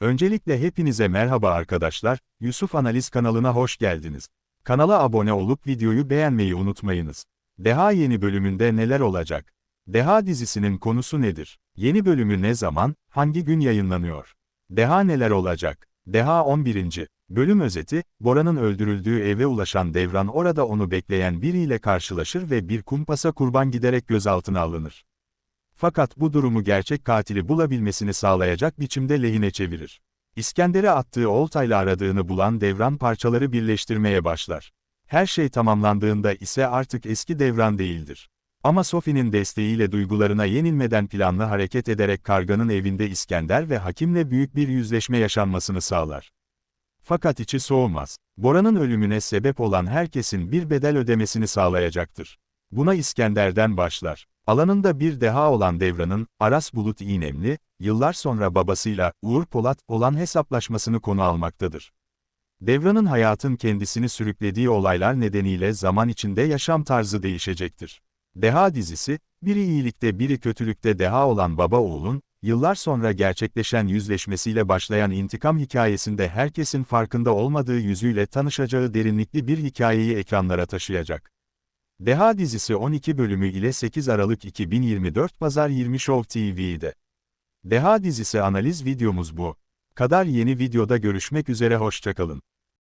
Öncelikle hepinize merhaba arkadaşlar, Yusuf Analiz kanalına hoş geldiniz. Kanala abone olup videoyu beğenmeyi unutmayınız. Deha yeni bölümünde neler olacak? Deha dizisinin konusu nedir? Yeni bölümü ne zaman, hangi gün yayınlanıyor? Deha neler olacak? Deha 11. Bölüm özeti, Bora'nın öldürüldüğü eve ulaşan Devran orada onu bekleyen biriyle karşılaşır ve bir kumpasa kurban giderek gözaltına alınır. Fakat bu durumu gerçek katili bulabilmesini sağlayacak biçimde lehine çevirir. İskender'e attığı oltayla aradığını bulan Devran parçaları birleştirmeye başlar. Her şey tamamlandığında ise artık eski Devran değildir. Ama Sophie'nin desteğiyle duygularına yenilmeden planlı hareket ederek Karga'nın evinde İskender ve Hakim'le büyük bir yüzleşme yaşanmasını sağlar. Fakat içi soğumaz. Bora'nın ölümüne sebep olan herkesin bir bedel ödemesini sağlayacaktır. Buna İskender'den başlar. Alanında bir deha olan Devran'ın, Aras Bulut İğnemli, yıllar sonra babasıyla, Uğur Polat, olan hesaplaşmasını konu almaktadır. Devran'ın hayatın kendisini sürüklediği olaylar nedeniyle zaman içinde yaşam tarzı değişecektir. Deha dizisi, biri iyilikte biri kötülükte deha olan baba oğulun, yıllar sonra gerçekleşen yüzleşmesiyle başlayan intikam hikayesinde herkesin farkında olmadığı yüzüyle tanışacağı derinlikli bir hikayeyi ekranlara taşıyacak. Deha dizisi 12 bölümü ile 8 Aralık 2024 Pazar 20 Show TV'de. Deha dizisi analiz videomuz bu. Kadar yeni videoda görüşmek üzere hoşçakalın.